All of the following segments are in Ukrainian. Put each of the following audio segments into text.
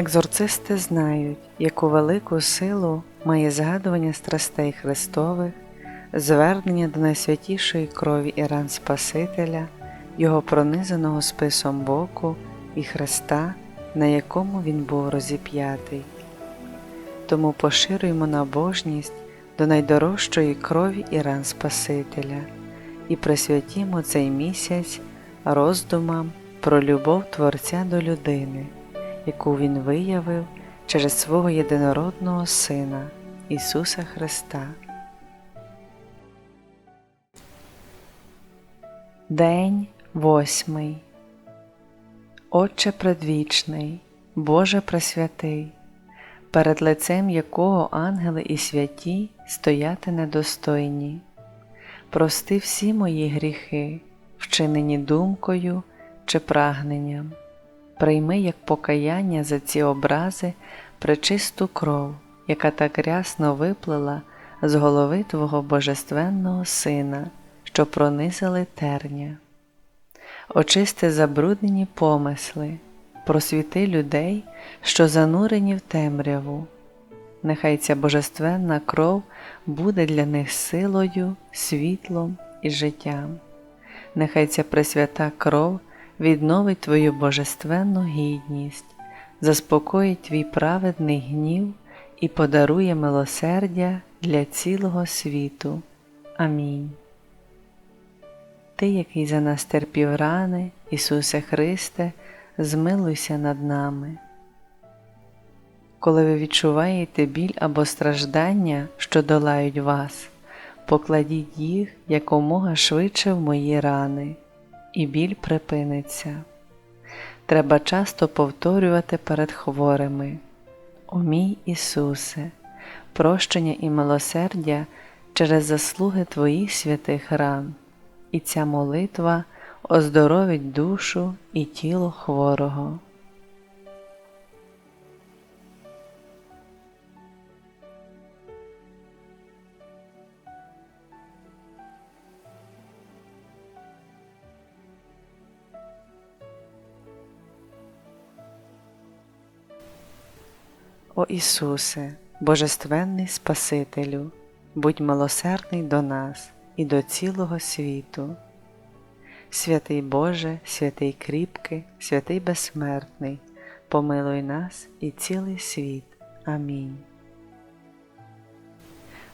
Екзорцисти знають, яку велику силу має згадування страстей Христових, звернення до найсвятішої крові і ран Спасителя, Його пронизаного списом боку і Христа, на якому Він був розіп'ятий. Тому поширюємо набожність до найдорожчої крові і ран Спасителя і присвятімо цей місяць роздумам про любов Творця до людини, яку Він виявив через свого єдинородного Сина Ісуса Христа. День восьмий. Отче предвічний, Боже пресвятий, перед лицем якого ангели і святі стояти недостойні. Прости всі мої гріхи, вчинені думкою чи прагненням, прийми як покаяння за ці образи пречисту кров, яка так рясно виплила з голови Твого Божественного Сина, що пронизали терня. Очисти забруднені помисли, просвіти людей, що занурені в темряву. Нехай ця божественна кров буде для них силою, світлом і життям. Нехай ця пресвята кров відновить Твою божественну гідність, заспокоїть твій праведний гнів і подарує милосердя для цілого світу. Амінь. Ти, який за нас терпів рани, Ісусе Христе, змилуйся над нами. Коли ви відчуваєте біль або страждання, що долають вас, покладіть їх якомога швидше в мої рани, і біль припиниться. Треба часто повторювати перед хворими. О Ісусе, прощення і милосердя через заслуги Твоїх святих ран, і ця молитва оздоровить душу і тіло хворого. О Ісусе, Божественний Спасителю, будь милосердний до нас і до цілого світу. Святий Боже, святий кріпкий, святий безсмертний, помилуй нас і цілий світ. Амінь.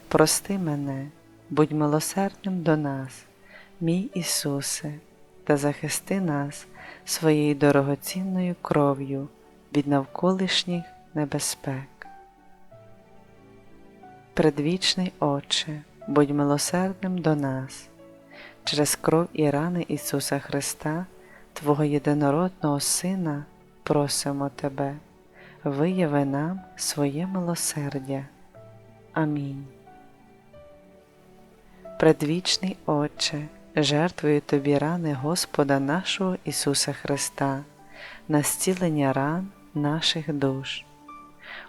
Прости мене, будь милосердним до нас, мій Ісусе, та захисти нас своєю дорогоцінною кров'ю від навколишніх небезпек. Предвічний Отче, будь милосердним до нас, через кров і рани Ісуса Христа, Твого єдинородного Сина, просимо Тебе, вияви нам своє милосердя. Амінь. Предвічний Отче, жертвую Тобі рани Господа нашого Ісуса Христа, на зцілення ран наших душ.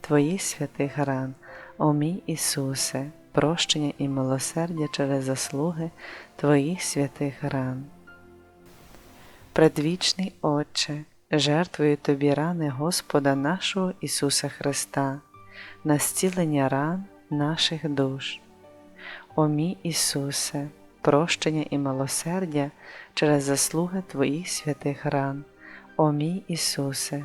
Твоїх святих ран, о мій Ісусе, прощення і милосердя через заслуги Твоїх святих ран. Предвічний Отче, жертвую Тобі рани Господа нашого Ісуса Христа, на зцілення ран наших душ. О мій Ісусе, прощення і милосердя через заслуги Твоїх святих ран, о мій Ісусе,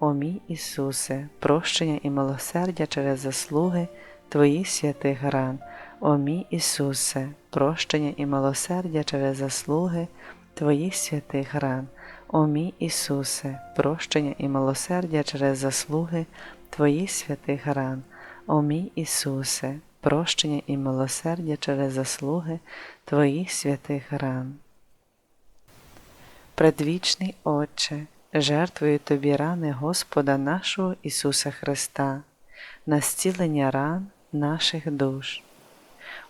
О мій Ісусе, прощення і милосердя через заслуги Твоїх святих ран. О мій Ісусе, прощення і милосердя через заслуги Твоїх святих ран. О мій Ісусе, прощення і милосердя через заслуги Твоїх святих ран. О мій Ісусе, прощення і милосердя через заслуги Твоїх святих ран. Предвічний Отче, жертвую Тобі рани Господа нашого Ісуса Христа, на зцілення ран наших душ.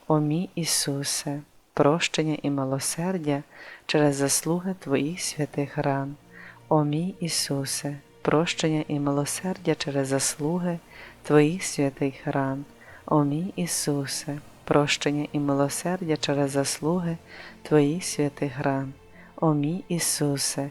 О мій Ісусе, прощення і милосердя через заслуги Твоїх святих ран. О мій Ісусе, прощення і милосердя через заслуги Твоїх святих ран. О мій Ісусе, прощення і милосердя через заслуги Твоїх святих ран. О мій Ісусе,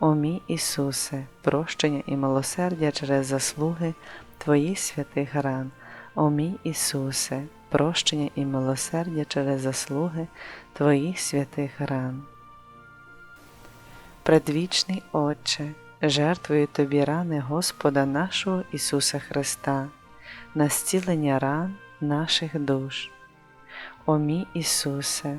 О мій Ісусе, прощення і милосердя через заслуги Твоїх святих ран. О мій Ісусе, прощення і милосердя через заслуги Твоїх святих ран. Предвічний Отче, жертвую Тобі рани Господа нашого Ісуса Христа, на зцілення ран наших душ. О мій Ісусе,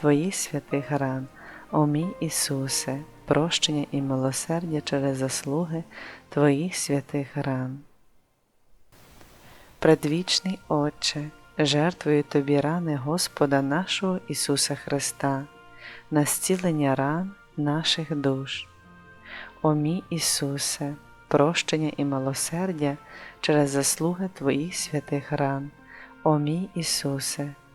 Твоїх святих ран. О мій Ісусе, прощення і милосердя через заслуги Твоїх святих ран. Предвічний Отче, жертвую Тобі рани Господа нашого Ісуса Христа, на зцілення ран наших душ. О мій Ісусе, прощення і милосердя через заслуги Твоїх святих ран. О мій Ісусе,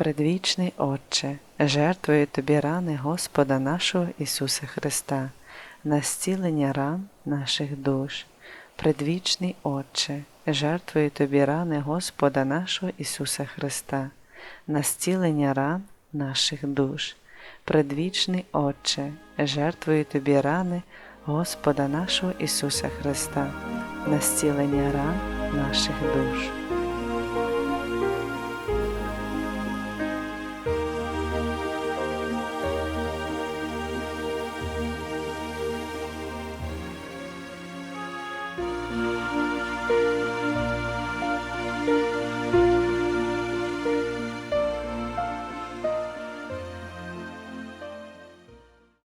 Предвічний Отче, жертвую Тобі рани Господа нашого Ісуса Христа, на зцілення ран наших душ. Предвічний Отче, жертвую Тобі рани Господа нашого Ісуса Христа, на зцілення ран наших душ. Предвічний Отче, жертвую Тобі рани Господа нашого Ісуса Христа, на зцілення ран наших душ.